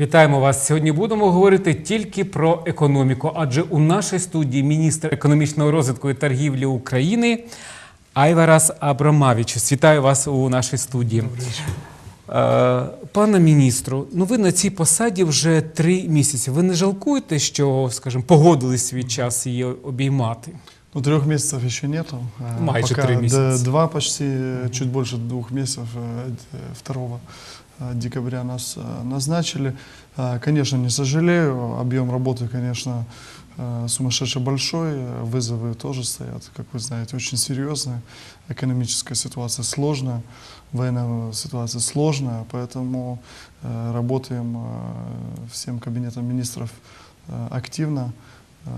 Вітаємо вас. Сьогодні будемо говорити тільки про економіку, адже у нашій студії міністр економічного розвитку і торгівлі України Айварас Абрамавіч. Вітаю вас у нашій студії. Е, Пане міністру, ну ви на цій посаді вже три місяці. Ви не жалкуєте, що, скажімо, погодились свій час її обіймати? Ну, трех месяцев еще нету. А, Майже Пока три д- месяца. Два почти, э, чуть больше двух месяцев, э, д- 2 э, декабря нас э, назначили. А, Конечно, не сожалею, объем работы, конечно, э, сумасшедше большой, э, вызовы тоже стоят, как вы знаете, очень серьезные. Экономическая ситуация сложная, военная ситуация сложная, поэтому э, работаем э, всем кабинетом министров э, активно, э,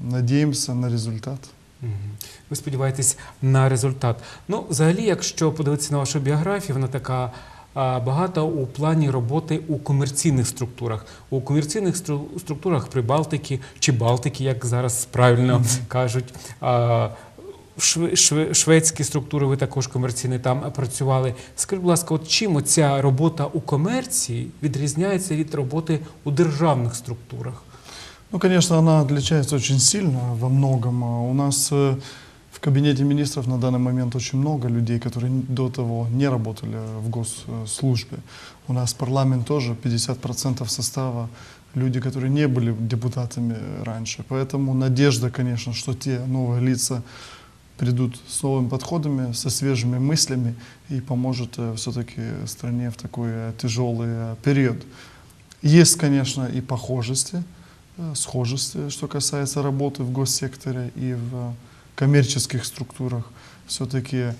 надеемся на результат. Мгм. Ви сподіваєтесь на результат. Ну, взагалі, якщо подивитися на вашу біографію, вона така А, багата у плані роботи у комерційних структурах. У комерційних структурах Прибалтики чи Балтики, як зараз правильно кажуть. Шведські структури, ви також комерційні там працювали. Скажіть, будь ласка, от чим ця робота у комерції відрізняється від роботи у державних структурах? Ну, конечно, она отличается очень сильно во многом. У нас э, кабинете министров на данный момент очень много людей, которые до того не работали в госслужбе. У нас парламент тоже 50% состава люди, которые не были депутатами раньше. Поэтому надежда, конечно, что те новые лица придут с новыми подходами, со свежими мыслями и поможет все-таки стране в такой э, тяжелый э, период. Есть, конечно, и похожести, э, схожести, что касается работы в госсекторе и в э, коммерческих структурах. Все-таки,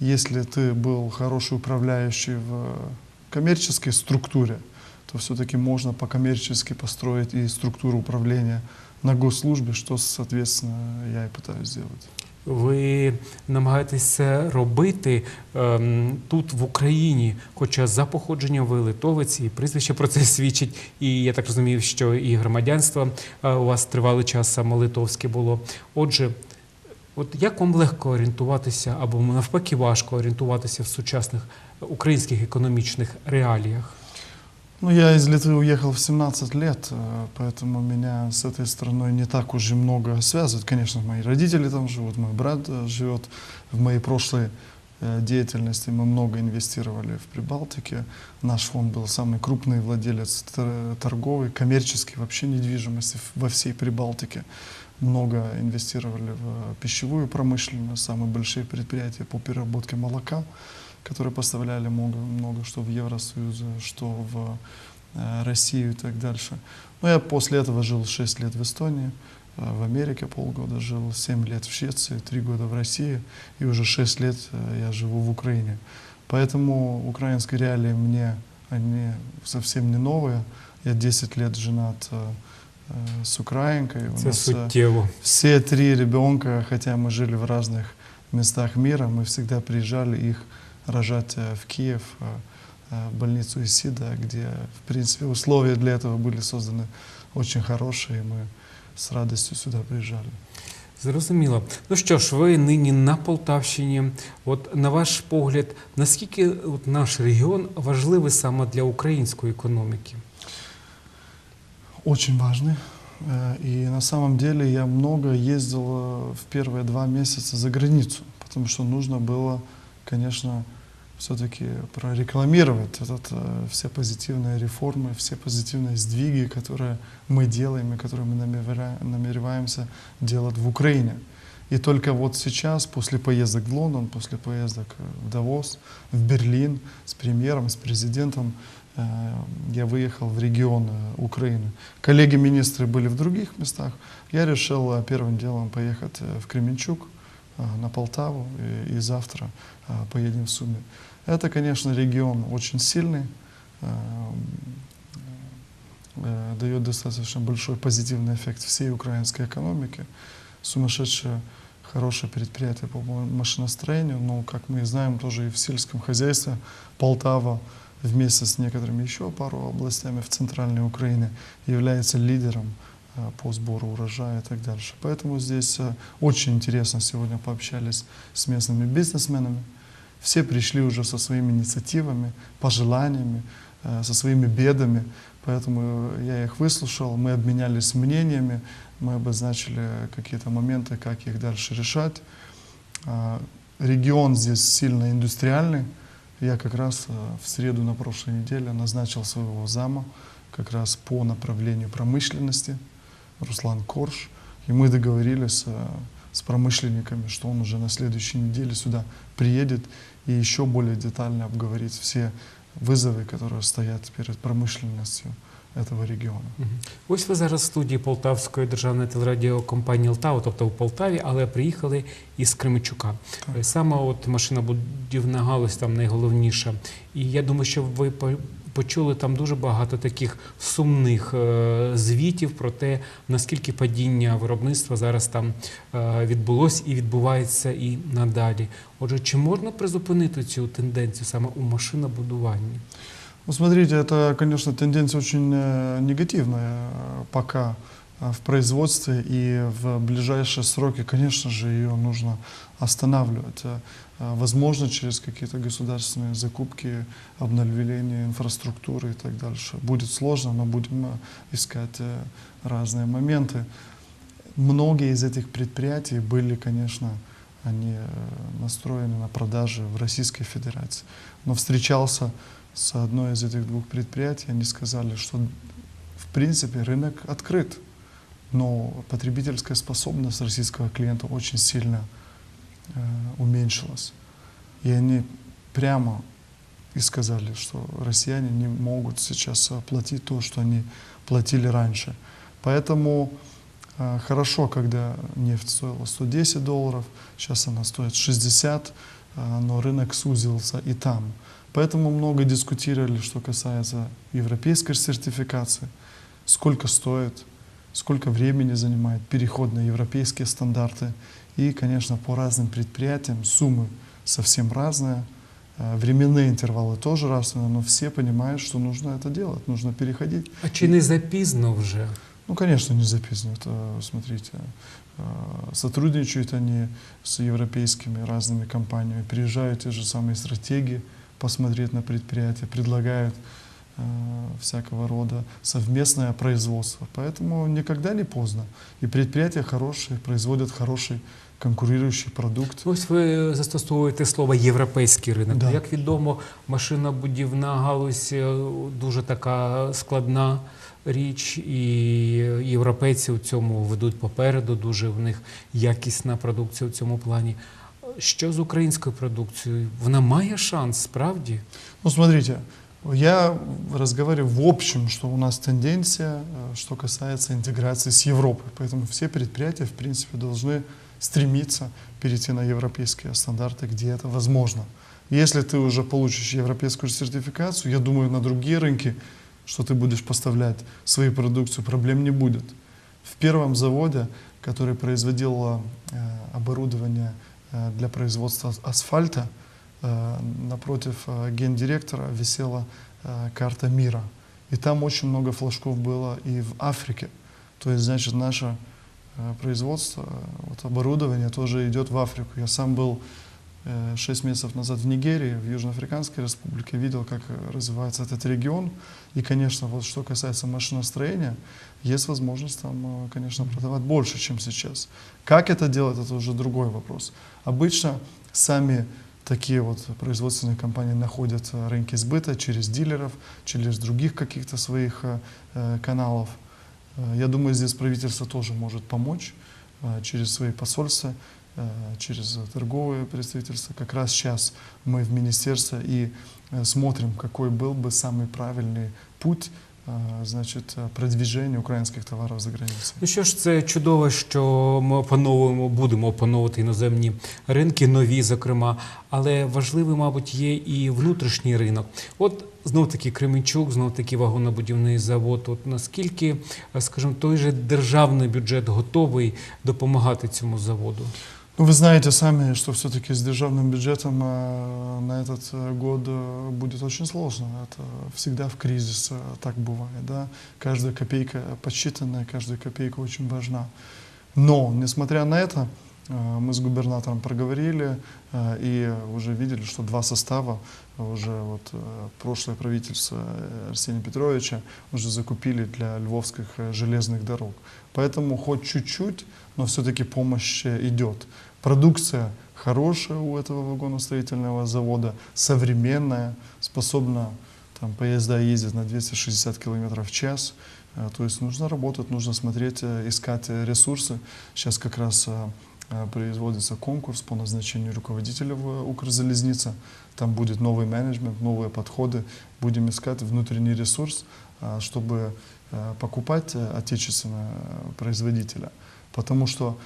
если ты был хороший управляющий в э, коммерческой структуре, то все-таки можно по-коммерчески построить и структуру управления на госслужбе, что, соответственно, я и пытаюсь сделать. Ви намагаєтесь це робити ем, тут, в Україні, хоча за походженням ви литовець, і прізвище про це свідчить. І я так розумію, що і громадянство е, у вас тривалий час саме литовське було. Отже, от як вам легко орієнтуватися, або навпаки важко орієнтуватися в сучасних українських економічних реаліях? Ну, я из Литвы уехал в 17 лет, э, поэтому меня с этой страной не так уж и много связывает. Конечно, мои родители там живут, мой брат э, живет. В моей прошлой э, деятельности мы много инвестировали в Прибалтике. Наш фонд был самый крупный владелец тор- торговый, коммерческий, вообще недвижимости в- во всей Прибалтике. Много инвестировали в пищевую промышленность, самые большие предприятия по переработке молока которые поставляли много, много что в Евросоюз, что в э, Россию и так дальше. Но я после этого жил 6 лет в Эстонии, э, в Америке полгода жил, 7 лет в Швеции, 3 года в России, и уже 6 лет э, я живу в Украине. Поэтому украинские реалии мне они совсем не новые. Я 10 лет женат с украинкой. У Це нас, э, суттєво. все три ребенка, хотя мы жили в разных местах мира, мы всегда приезжали их рожать э, в Киев, э, э, в больницу Исида, где, в принципе, условия для этого были созданы очень хорошие, и мы с радостью сюда приезжали. Зрозуміло. Ну що ж, ви нині на Полтавщині. От на ваш погляд, наскільки от наш регіон важливий саме для української економіки? Очень важный. Э, И на самом деле я много ездил э, в первые два месяца за границу, потому что нужно было, конечно, все-таки прорекламировать этот, э, все позитивные реформы, все позитивные сдвиги, которые мы делаем и которые мы намереваемся делать в Украине. И только вот сейчас, после поездок в Лондон, после поездок в Давос, в Берлин с премьером, с президентом, я выехал в регион э, Украины. Коллеги-министры были в других местах. Я решил э, первым делом поехать э, в Кременчуг, э, на Полтаву, и, и завтра э, поедем в Суми. Это, конечно, регион очень сильный, э, э, дает достаточно большой позитивный эффект всей украинской экономике. Сумасшедшее хорошее предприятие по машиностроению, но, как мы знаем, тоже и в сельском хозяйстве Полтава вместе с некоторыми еще пару областями в центральной Украине является лидером э, по сбору урожая и так дальше. Поэтому здесь э, очень интересно сегодня пообщались с местными бизнесменами. Все пришли уже со своими инициативами, пожеланиями. Э, со своими бедами, поэтому я их выслушал, мы обменялись мнениями, мы обозначили какие-то моменты, как их дальше решать. Регион здесь сильно индустриальный. Я как раз э, в среду на прошлой неделе назначил своего зама как раз по направлению промышленности, Руслан Корж. И мы договорились э, с промышленниками, что он уже на следующей неделе сюда приедет и еще более детально обговорить все вызовы, которые стоят перед промышленностью этого региона. Мгм. Ось ви зараз в студії Полтавської державної телерадіокомпанії «Лтава», тобто в Полтаві, але приїхали із Кременчука. Так. Е, Саме от машинобудівна галузь там найголовніша. І я думаю, що ви почули там дуже багато таких сумних е, звітів про те, наскільки падіння виробництва зараз там е, відбулось і відбувається і надалі. Отже, чи можна призупинити цю тенденцію саме у машинобудуванні? Ну, смотрите, это, конечно, тенденция очень э, негативная э, пока э, в производстве, и в ближайшие сроки, конечно же, ее нужно останавливать. Возможно, через какие-то государственные закупки, обновление инфраструктуры и так дальше. Будет сложно, но будем искать разные моменты. Многие из этих предприятий были, конечно, они э, настроены на продажи в Российской Федерации. Но встречался с одной из этих двух предприятий, они сказали, что в принципе рынок открыт, но потребительская способность российского клиента очень сильно э, уменьшилась. И они прямо и сказали, что россияне не могут сейчас платить то, что они платили раньше. Поэтому хорошо, когда нефть стоила 110 долларов, сейчас она стоит 60, э, но рынок сузился и там. Поэтому много дискутировали, что касается европейской сертификации, сколько стоит, сколько времени занимает переход на европейские стандарты. И, конечно, по разным предприятиям суммы совсем разные, э, временные интервалы тоже разные, но все понимают, что нужно это делать, нужно переходить. А чи не запізно вже? Ну, конечно, не записано. Это, смотрите, э, сотрудничают они с европейскими разными компаниями, приезжают те же самые стратегии посмотреть на предприятия, предлагают э, всякого рода совместное производство. Поэтому никогда не поздно. И предприятия хорошие, производят хороший конкурирующий продукт. Ось ви застосовуєте слово європейський ринок. Да. Як відомо, машинобудівна галузь е, дуже така складна річ, і європейці у цьому ведуть попереду. Дуже в них якісна продукція в цьому плані. Що з українською продукцією? Вона має шанс, справді? Ну, смотрите, я разговариваю в общем, что у нас тенденция, э, что касается интеграции с Европой. Поэтому все предприятия, в принципе, должны стремиться перейти на европейские стандарты, где это возможно. Если ты уже получишь европейскую сертификацию, я думаю, на другие рынки, что ты будешь поставлять свою продукцию, проблем не будет. В первом заводе, который производил э, оборудование э, для производства асфальта, э, напротив гендиректора висела карта мира. И там очень много флажков было и в Африке. То есть, значит, наше производство, вот оборудование тоже идет в Африку. Я сам был 6 месяцев назад в Нигерии, в Южноафриканской республике, видел, как э, развивается этот регион. И, конечно, вот что касается машиностроения, есть возможность там, э, конечно, продавать больше, чем сейчас. Как это делать, это уже другой вопрос. Обычно сами такие вот производственные компании находят э, рынки сбыта через дилеров, через других каких-то своих э, э, каналов. Э, Я думаю, здесь правительство тоже может помочь э, через свои посольства, э, через торговые представительства. Как раз сейчас мы в министерстве и э, смотрим, какой был бы самый правильный путь э, значит, э, продвижения украинских товаров за границей. Ну що ж, це чудово, що ми опановуємо, будемо опановувати іноземні ринки, нові, зокрема. Але важливий, мабуть, є і внутрішній ринок. От знов таки Кременчук, знов таки вагонобудівний завод. От наскільки, е, скажімо, той же державний бюджет готовий допомагати цьому заводу? Ну, вы знаете сами, что все-таки с державным бюджетом э, на этот э, год э, будет очень сложно. Это всегда в кризис э, так бывает. Да? Каждая копейка подсчитанная, каждая копейка очень важна. Но, несмотря на это, Э, Мы с губернатором проговорили и уже видели, что два состава уже вот прошлое правительство Арсения Петровича уже закупили для львовских железных дорог. Поэтому хоть чуть-чуть, но все-таки помощь идет. Продукция хорошая у этого вагоностроительного завода, современная, способна там, поезда ездят на 260 км в час. Э, То есть нужно работать, нужно смотреть, э, искать ресурсы. Сейчас как раз э, производится конкурс по назначению руководителя в Укрзалезнице. Там будет новый менеджмент, новые подходы. Будем искать внутренний ресурс, чтобы покупать отечественного производителя. Потому что,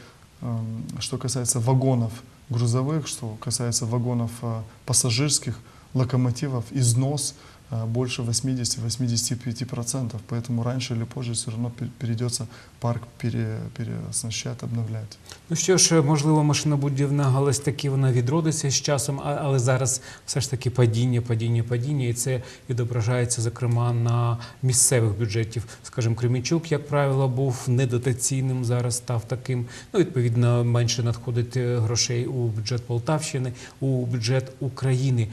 что касается вагонов грузовых, что касается вагонов э, пассажирских, локомотивов, износ больше 80-85%. Поэтому раньше или позже все равно перейдется парк пере, переоснащать, обновлять. Ну що ж, можливо, машинобудівна галузь таки вона відродиться з часом, але зараз все ж таки падіння, падіння, падіння, і це відображається, зокрема, на місцевих бюджетів. Скажімо, Кремінчук, як правило, був недотаційним, зараз став таким. Ну, відповідно, менше надходить е, грошей у бюджет Полтавщини, у бюджет України.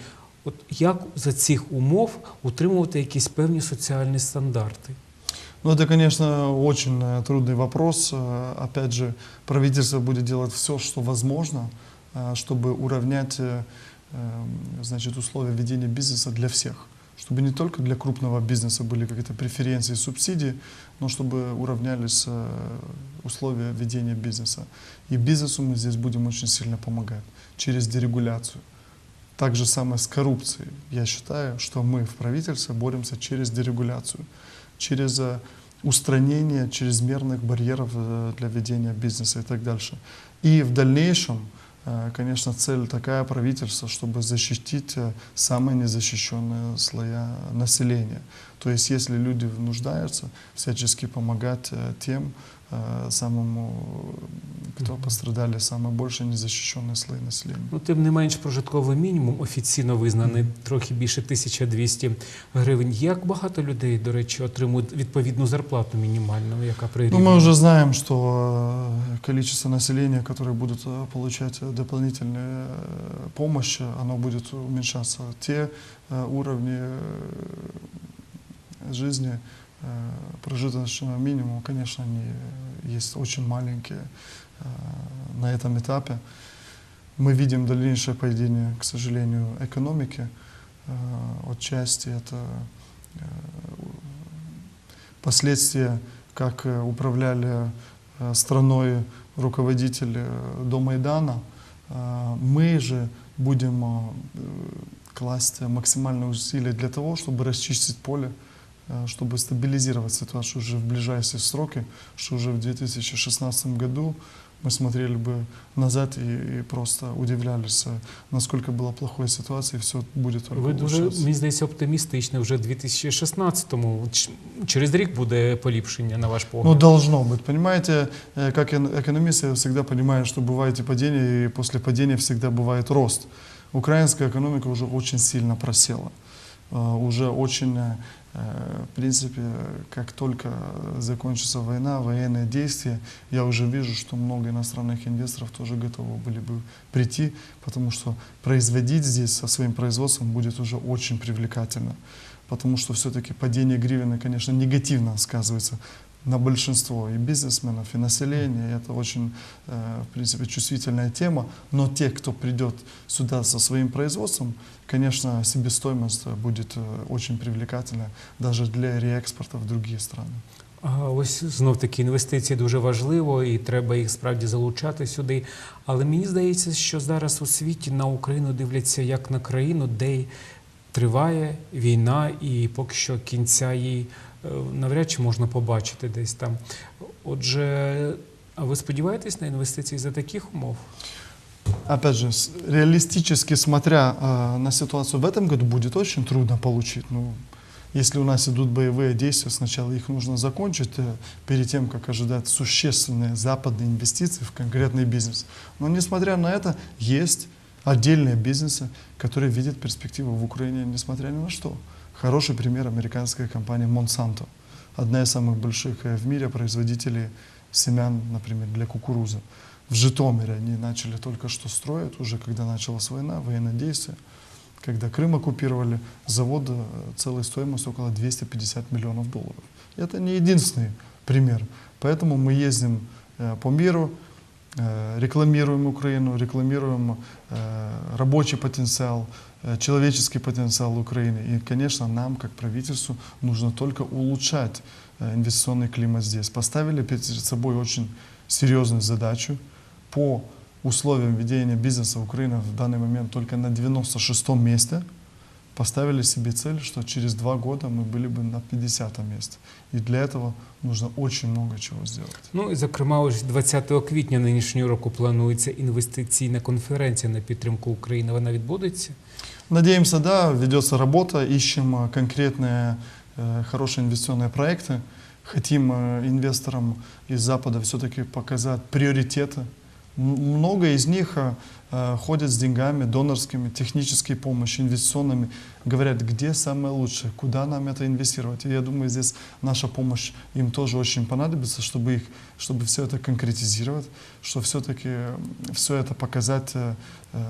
От як за цих умов утримувати якісь певні соціальні стандарти? Ну, это, конечно, очень э, трудный вопрос. Э, Опять же, правительство будет делать все, что возможно, э, чтобы уравнять э, э, значит, условия ведения бизнеса для всех. Чтобы не только для крупного бизнеса были какие-то преференции, субсидии, но чтобы уравнялись э, условия ведения бизнеса. И бизнесу мы здесь будем очень сильно помогать через дерегуляцию. так же самое с коррупцией. Я считаю, что мы в правительстве боремся через дерегуляцию, через э, устранение чрезмерных барьеров э, для ведения бизнеса и так дальше. И в дальнейшем, э, конечно, цель такая правительства, чтобы защитить самые незащищенные слоя населения. То есть, если люди нуждаются, всячески помогать тем, самому, кто Мгм. пострадали, самые больше незащищенные слои населения. Ну, тим не менш, прожитковий мінімум офіційно визнаний трохи більше 1200 гривень. Як багато людей, до речі, отримують відповідну зарплату мінімальну, яка Ну, прирівнює? мы уже знаем, что э, количество населения, которые будут э, получать э, дополнительную э, помощь, э, э, прожиточного минимума, конечно, они э, есть очень маленькие э, на этом этапе. Мы видим дальнейшее падение, к сожалению, экономики. Отчасти это последствия, как управляли страной руководители до Майдана. Мы же будем класть максимальные усилия для того, чтобы расчистить поле, чтобы стабилизировать ситуацию уже в ближайшие сроки, что уже в 2016 году мы смотрели бы назад и, и просто удивлялись, э, насколько была плохой ситуация, и все будет только Ви дуже, улучшаться. мені здається, оптимістичні. Вже в 2016-му. Ч- Через рік буде поліпшення, на ваш Ну, погляд. должно быть. Понимаете, э, как эн- экономист, я всегда понимаю, что бывает и падение, и после падения всегда бывает рост. Украинская экономика уже очень сильно просела. Э, Уже очень, э, в принципе, как только закончится война, военные действия, я уже вижу, что много иностранных инвесторов тоже готовы были бы прийти, потому что производить здесь со своим производством будет уже очень привлекательно. Потому что все-таки падение гривны, конечно, негативно сказывается на большинство и бизнесменов, и населения. И это очень, э, в принципе, чувствительная тема. Но те, кто придет сюда со своим производством, конечно, себестоимость э, будет э, очень привлекательна даже для реэкспорта в другие страны. А ось знов таки інвестиції дуже важливо, і треба їх справді залучати сюди. Але мені здається, що зараз у світі на Україну дивляться як на країну, де триває війна, і поки що кінця їй е, навряд чи можна побачити десь там. Отже, а ви сподіваєтесь на інвестиції за таких умов? Опять же, с- реалистически смотря э, на ситуацию в этом году, будет очень трудно получить. Ну, если у нас идут боевые действия, сначала их нужно закончить э, перед тем, как ожидать существенные западные инвестиции в конкретный бизнес. Но несмотря на это, есть отдельные бизнесы, которые видят перспективу в Украине, несмотря ни на что. Хороший пример американская компания Monsanto. Одна из самых больших э, в мире производителей семян, например, для кукурузы. В Житомире они начали только что строить, уже когда началась война, военные действия. Когда Крым оккупировали, завод э, целой стоимостью около 250 миллионов долларов. Это не единственный пример. Поэтому мы ездим э, по миру, рекламируем Украину, рекламируем э, рабочий потенциал, э, человеческий потенциал Украины. И, конечно, нам, как правительству, нужно только улучшать э, инвестиционный климат здесь. Поставили перед собой очень серьезную задачу по условиям ведения бизнеса Украина в данный момент только на 96-м месте. Поставили себе цель, что через два года мы были бы на 50-м месте. И для этого нужно очень много чего сделать. Ну і зокрема, ось 20 квітня нинішнього року планується інвестиційна конференція на підтримку України. Вона відбудеться. Надеемся, да, ведется работа, ищем э, конкретные э, хорошие инвестиционные проекты. Хотим э, инвесторам из Запада все-таки показать приоритеты. М- Много из них э, э, ходят с деньгами, донорскими, технической помощью, инвестиционными, говорят, где самое лучшее, куда нам это инвестировать. И я думаю, здесь наша помощь им тоже очень понадобится, чтобы, их, чтобы все это конкретизировать, что все-таки все это показать, э, э,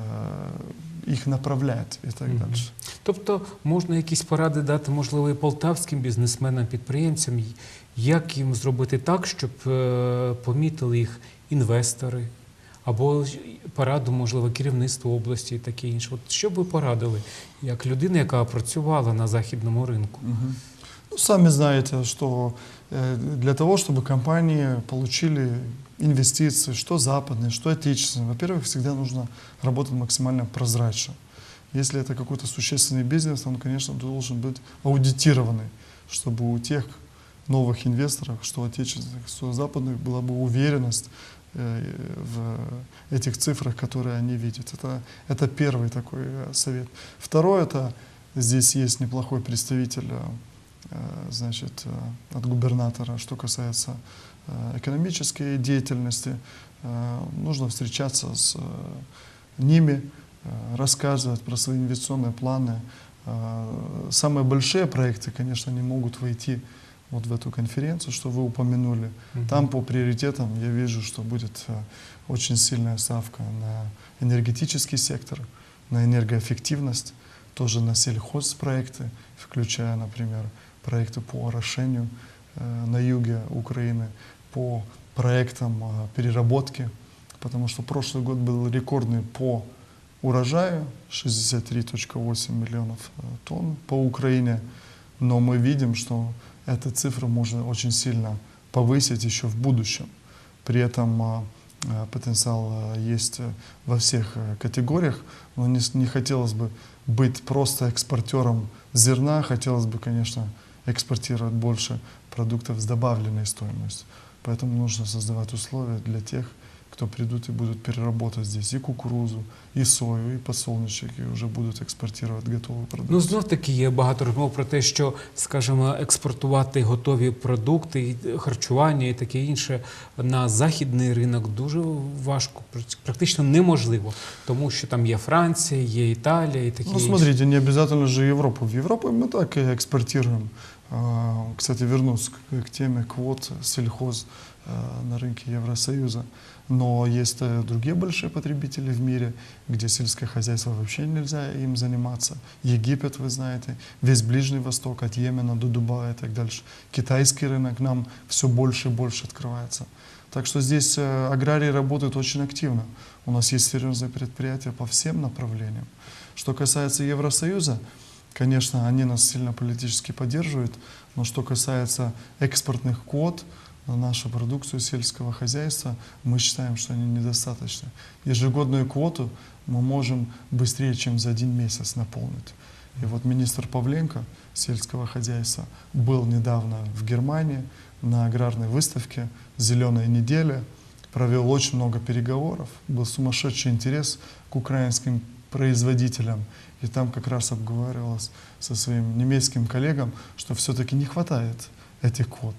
их направлять и так Мгм. дальше. Тобто можна якісь поради дати, можливо, і полтавським бізнесменам, підприємцям, як їм зробити так, щоб е, помітили їх інвестори, або ж пораду, можливо, керівництву області і таке інше. От що б ви порадили, як людина, яка працювала на західному ринку? Ну, сами знаете, что э, для того, чтобы компании получили инвестиции, что западные, что отечественные, во-первых, всегда нужно работать максимально прозрачно. Если это какой-то существенный бизнес, он, конечно, должен быть аудитированный, чтобы у тех новых инвесторов, что отечественных, что западных, была бы уверенность э, в этих цифрах, которые они видят. Это, это первый такой э, совет. Второй, это здесь есть неплохой представитель э, э, значит, э, от губернатора, что касается э, экономической деятельности. Э, Нужно встречаться с э, ними, э, рассказывать про свои инвестиционные планы. Э, Самые большие проекты, конечно, не могут войти вот в эту конференцию, что вы упомянули. Мгм. Там по приоритетам я вижу, что будет э, очень сильная ставка на энергетический сектор, на энергоэффективность, тоже на сельхозпроекты, включая, например, проекты по орошению э, на юге Украины, по проектам э, переработки, потому что прошлый год был рекордный по урожаю, 63,8 миллионов тонн по Украине, но мы видим, что эту цифру можно очень сильно повысить еще в будущем. При этом э, э, потенциал э, есть э, во всех э, категориях, но не, не хотелось бы быть просто экспортером зерна, хотелось бы, конечно, экспортировать больше продуктов с добавленной стоимостью. Поэтому нужно создавать условия для тех, кто придут и будут переработать здесь и кукурузу, и сою, и подсолнечник, и уже будут экспортировать готовую продукцию. Ну знов таки є багато розмов про те, що, скажімо, експортувати готові продукти, і харчування і таке інше на західний ринок дуже важко, практично неможливо, тому що там є Франція, є Італія і таке Ну, інше. смотрите, не обязательно же Европу. В Европу мы так и экспортируем. А, Кстати, вернусь к, к теме квот сельхоз а, на рынке Евросоюза. Но есть э, другие большие потребители в мире, где сельское хозяйство вообще нельзя им заниматься. Египет, вы знаете, весь Ближний Восток, от Йемена до Дубая и так дальше. Китайский рынок нам все больше и больше открывается. Так что здесь э, аграрии работают очень активно. У нас есть серьезные предприятия по всем направлениям. Что касается Евросоюза, конечно, они нас сильно политически поддерживают, но что касается экспортных квот нашу продукцию сельского хозяйства, мы считаем, что они недостаточны. Ежегодную квоту мы можем быстрее, чем за один месяц наполнить. И вот министр Павленко сельского хозяйства был недавно в Германии на аграрной выставке «Зеленая неделя», провел очень много переговоров, был сумасшедший интерес к украинским производителям. И там как раз обговаривалось со своим немецким коллегам, что все-таки не хватает этих квот.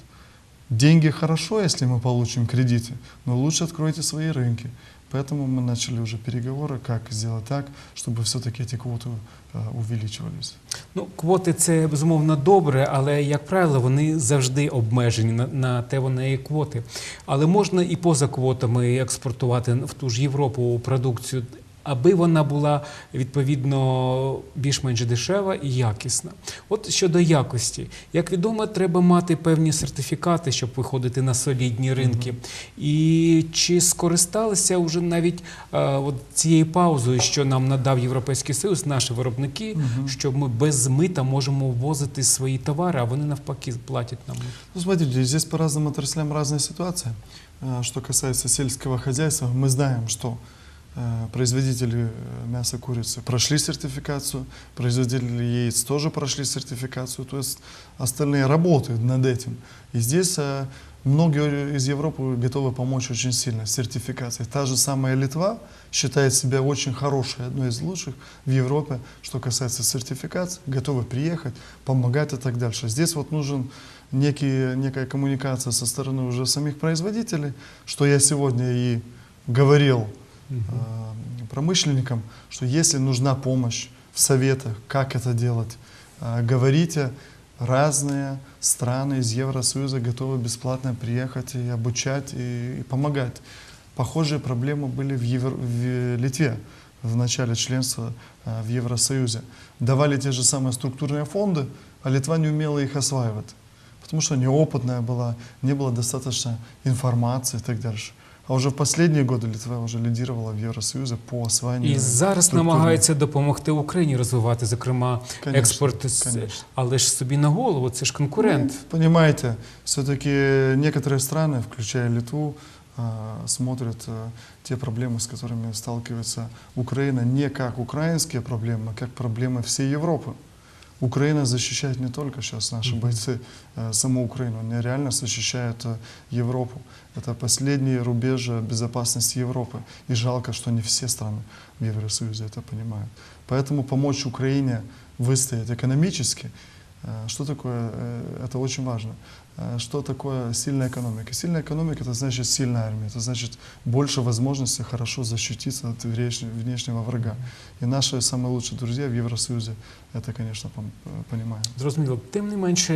Деньги хорошо, если мы получим кредиты, но лучше откройте свои рынки. Поэтому мы начали уже переговоры, как сделать так, чтобы все-таки эти квоты э, увеличивались. Ну, квоти це безумовно добре, але як правило, вони завжди обмежені на, на те вони і квоти. Але можна і поза квотами експортувати в ту ж Європу продукцію, аби вона була відповідно більш-менш дешева і якісна. От щодо якості, як відомо, треба мати певні сертифікати, щоб виходити на солідні ринки. І чи скористалися вже навіть е, от цією паузою, що нам надав Європейський Союз, наші виробники, що ми без мита можемо ввозити свої товари, а вони навпаки платять нам. Ну, смотрите, здесь по разным отраслям разная ситуация. Э, Что касается сельского хозяйства, мы знаем, что э, производители э, мяса курицы прошли сертификацию, производители яиц тоже прошли сертификацию, то есть остальные работают над этим. И здесь э, многие из Европы готовы помочь очень сильно с сертификацией. Та же самая Литва считает себя очень хорошей, одной из лучших в Европе, что касается сертификации, готовы приехать, помогать и так дальше. Здесь вот нужен некий, некая коммуникация со стороны уже самих производителей, что я сегодня и говорил э, промышленникам, что если нужна помощь в советах, как это делать, э, говорите, разные страны из Евросоюза готовы бесплатно приехать и обучать и, и помогать. Похожие проблемы были в, Евро- в Литве в начале членства э, в Евросоюзе. Давали те же самые структурные фонды, а Литва не умела их осваивать, потому что неопытная была, не было достаточно информации и так дальше. А уже в последние годы Литва уже лидировала в Евросоюзе по осваянию. І зараз структурных. намагаються допомогти Україні розвивати, зокрема, Конечно, експорт, з- конечно. але ж собі на голову, це ж конкурент. Ну, понимаете, все-таки некоторые страны, включая Литву, а, смотрят а, те проблемы, с которыми сталкивается Украина, не как украинские проблемы, а как проблемы всей Европы. Украина защищает не только сейчас наши бойцы э, саму Украину, они реально защищают э, Европу. Это последний рубеж э, безопасности Европы. И жалко, что не все страны в Евросоюзе это понимают. Поэтому помочь Украине выстоять экономически, э, что такое, это очень важно. Э, Что такое сильная экономика? Сильная экономика это значит сильная армия, это значит больше возможностей хорошо защититься от внешнего, внешнего врага. И наши самые лучшие друзья в Евросоюзе это, конечно, пом- э, понимают. Зрозуміло. Тим не менше,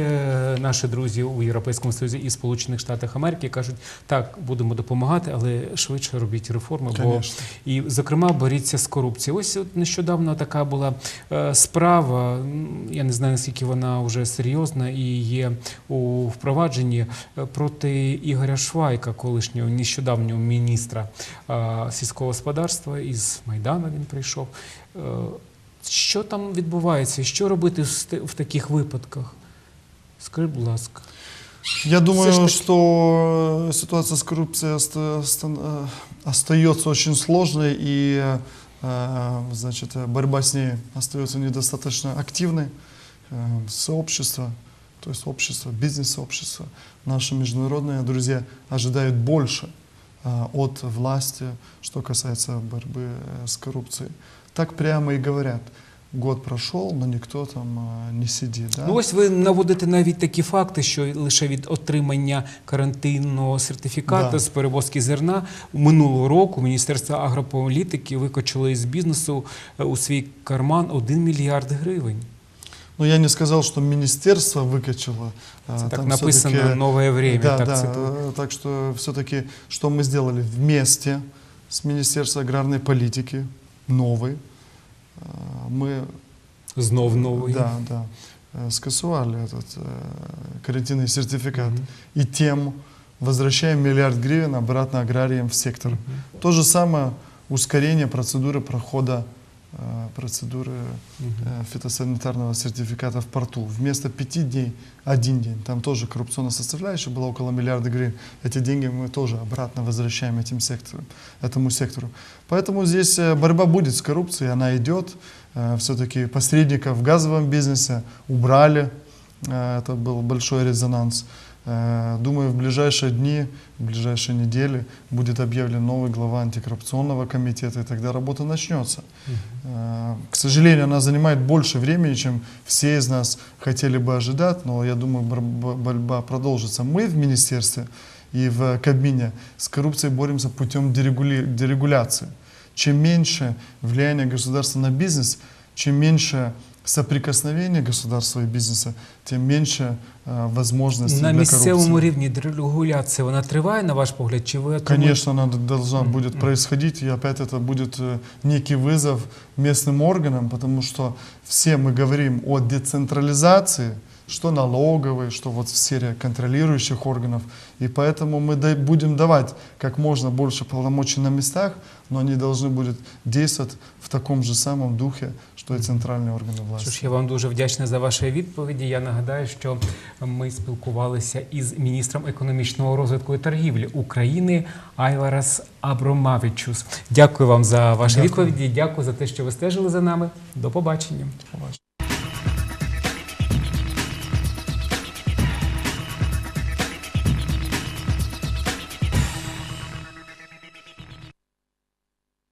наші друзі у Європейському Союзі і Сполучених Штатах Америки кажуть, так, будемо допомагати, але швидше робіть реформи, бо Конечно. і, зокрема, боріться з корупцією. Ось от нещодавно така була е, справа. м, Я не знаю, наскільки вона вже серйозна і є у впровадженні е, проти Ігоря Швайка, колишнього нещодавнього міністра е, сільського господарства із Майдану. Він прийшов. Е, Що там відбувається? Що робити в ст- в таких випадках? Скажіть, будь ласка. Я думаю, Все ж таки- что э, ситуация с коррупцией оста- остан- э, остается очень сложной, и э, значит, э, борьба с ней остается недостаточно активной. Э, Сообщество, то есть общество, бизнес-сообщество, наши международные друзья ожидают больше э, от власти, что касается борьбы э, с коррупцией. Так прямо и говорят. Год прошел, но никто там э, не сидит. Да? Ну ось ви наводите навіть такі факти, що лише від отримання карантинного сертифікату Да. з перевозки зерна минулого року Міністерство агрополітики викочило із бізнесу е, у свій карман 1 мільярд гривень. Но я не сказал, что министерство выкачало. А, так там написано нове время. Да, так да, цитую. так что все-таки, что мы сделали вместе с Министерством аграрной политики, новый, а, мы Знов новий. да, да, э, скасовали этот э, карантинный сертификат Мгм. и тем возвращаем миллиард гривен обратно аграриям в сектор. Мгм. То же самое ускорение процедуры прохода процедуры Мгм. э, фитосанитарного сертификата в порту. Вместо пяти дней один день. Там тоже коррупционная составляющая была около миллиарда гривен. Эти деньги мы тоже обратно возвращаем этим сектору, этому сектору. Поэтому здесь э, борьба будет с коррупцией, она идет. Э, Все-таки посредников в газовом бизнесе убрали. Э, Это был большой резонанс. Э, Думаю, в ближайшие дни, в ближайшие недели будет объявлен новый глава антикоррупционного комитета, и тогда работа начнется. Э, К сожалению, она занимает больше времени, чем все из нас хотели бы ожидать, но я думаю, бор- бо- борьба продолжится. Мы в министерстве и в Кабмине, с коррупцией боремся путем дерегули- дерегуляции. Чем меньше влияния государства на бизнес, чем меньше соприкосновения государства и бизнеса, тем меньше э, возможностей На для місцевому коррупции. рівні дерегуляція вона триває, на ваш погляд? Чи ви думаєте- Конечно, она д- должна Мгм. будет происходить, и опять это будет э, некий вызов местным органам, потому что все мы говорим о децентрализации, что налоговой, что вот в сфере контролирующих органов, и поэтому мы дай- будем давать как можно больше полномочий на местах, но они должны будут действовать в таком же самом духе, что и центральные органы Що власти. ж, я вам дуже вдячний за ваші відповіді. Я нагадаю, що ми спілкувалися із міністром економічного розвитку і торгівлі України Айварас Абромавічус. Дякую вам за ваші Дякую. відповіді. Дякую за те, що ви стежили за нами. До побачення. Побачимо.